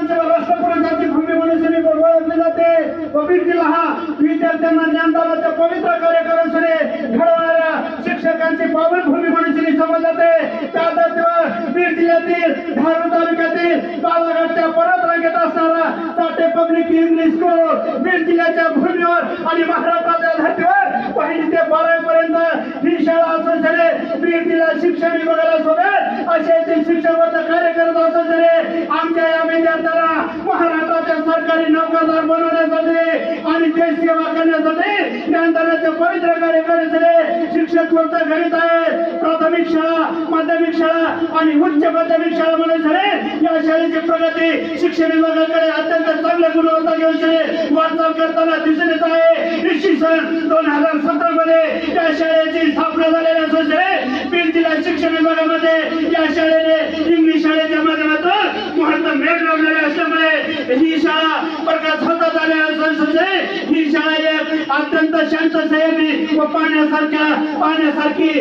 विधानसभा राष्ट्रपुरुषाची भूमी म्हणून ओळखली जाते. व बीड जिल्हा हा विद्यार्थ्यांना ज्ञानदानाच्या पवित्र कार्यक्रमाने घडवणाऱ्या शिक्षकांची पावनभूमी म्हणून समजले जाते. त्या धर्तीवर बीड जिल्ह्यातील धारूर तालुक्यातील बालाघाटच्या परत रांगेत असणारा ताटे पब्लिक इंग्लिश स्कूल बीड जिल्ह्याच्या भूमीवर आणि महाराष्ट्राच्या धर्तीवर पहिली ते बारावी पर्यंत ही शाळा असं झाले बीड जिल्हा शिक्षण विभागाला सोबत असे येथील कार्यकर्ता कार्य असं झाले आमच्या या विद्यार्थ्याला महाराष्ट्राच्या सरकारी नोकरदार बनवण्यासाठी आणि देश सेवा करण्यासाठी ज्ञानदानाचे पवित्र कार्य करत झाले शिक्षक फक्त घडीत आहे प्राथमिक शाळा माध्यमिक शाळा आणि उच्च माध्यमिक शाळा म्हणून झाले या शाळेची प्रगती शिक्षण विभागाकडे अत्यंत चांगल्या गुणवत्ता घेऊन झाले वाटचाल करताना दिसून येत आहे. इसवी सन दोन हजार सतरा मध्ये या शाळेची स्थापना झालेली विभागामध्ये या शाळेने इंग्लिश शाळेच्या माध्यमातून महत्त्व मेळ लावलेले असल्यामुळे ही शाळा प्रकाश होतात आल्या ही शाळा एक अत्यंत शांत संयमी व पाण्यासारख्या पाण्यासारखी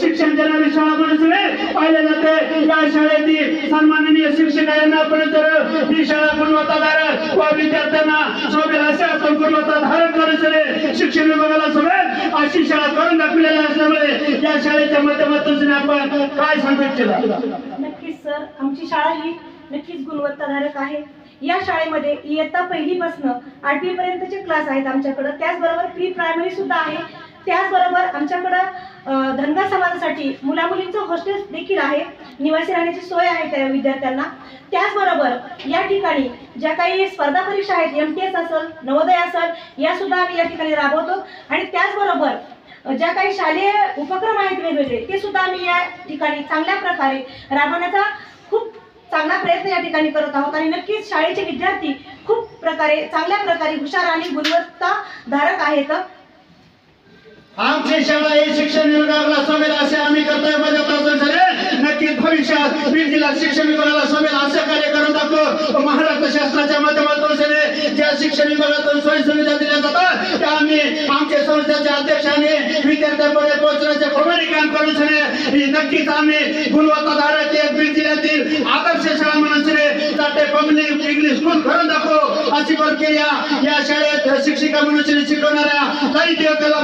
शिक्षण देणारी शाळा म्हणून पाहिले जाते. या शाळेतील सन्माननीय शिक्षक यांना पर्यंत ही शाळा गुणवत्ताधारक व विद्यार्थ्यांना शोभेल असे आपण गुणवत्ता धारण करू शिक्षण विभागाला सगळे अशी शाळा करून दाखवलेल्या असते या शाळेच्या माध्यमातून आपण काय सांगू इच्छिता? नक्कीच सर. आमची शाळा ही नक्कीच गुणवत्ताधारक आहे. या शाळेमध्ये इयत्ता पहिलीपासनं आठवी पर्यंतचे क्लास आहेत आमच्याकडं. त्याचबरोबर प्री प्रायमरी सुद्धा आहे. त्याचबरोबर आमच्याकडं धनगर समाजासाठी मुलामुलींचं हॉस्टेल देखील आहे. निवासी राहण्याची सोय आहे त्या विद्यार्थ्यांना. त्याचबरोबर या ठिकाणी ज्या काही स्पर्धा परीक्षा आहेत एम टी एस असेल नवोदय असेल या सुद्धा आम्ही या ठिकाणी राबवतो. आणि त्याचबरोबर ज्या काही शालेय उपक्रम आहेत वेगवेगळे ते सुद्धा आम्ही या ठिकाणी चांगल्या प्रकारे राबवण्याचा खूप चांगला प्रयत्न या ठिकाणी करत आहोत. आणि नक्कीच शाळेचे विद्यार्थी खूप प्रकारे चांगल्या प्रकारे हुशार आणि गुणवत्ताधारक आहेत. आमची शाळा ही शिक्षण विभागाला सोबेल असे आम्ही कर्तव्य बजावत असं झाले. नक्कीच भविष्यात बीड जिल्हा शिक्षण विभागाला सोबेल असं कार्य करून दाखव महाराष्ट्र शासनाच्या माध्यमातून ज्या शिक्षण विभागातून सोयी सुविधा दिल्या जातात त्या आम्ही संस्थेच्या अध्यक्षाने विद्यार्थ्यांपर्यंत पोहोचण्याचे प्रभावी काम करून सगळे. नक्कीच आम्ही गुणवत्ताधारक एक बीड जिल्ह्यातील आदर्श शाळा म्हणून सगळे पब्लिक इंग्लिश स्कूल करून दाखवू. अशी प्रक्रिया या शाळेत शिक्षिका म्हणून शिकवणाऱ्या काही देवतेला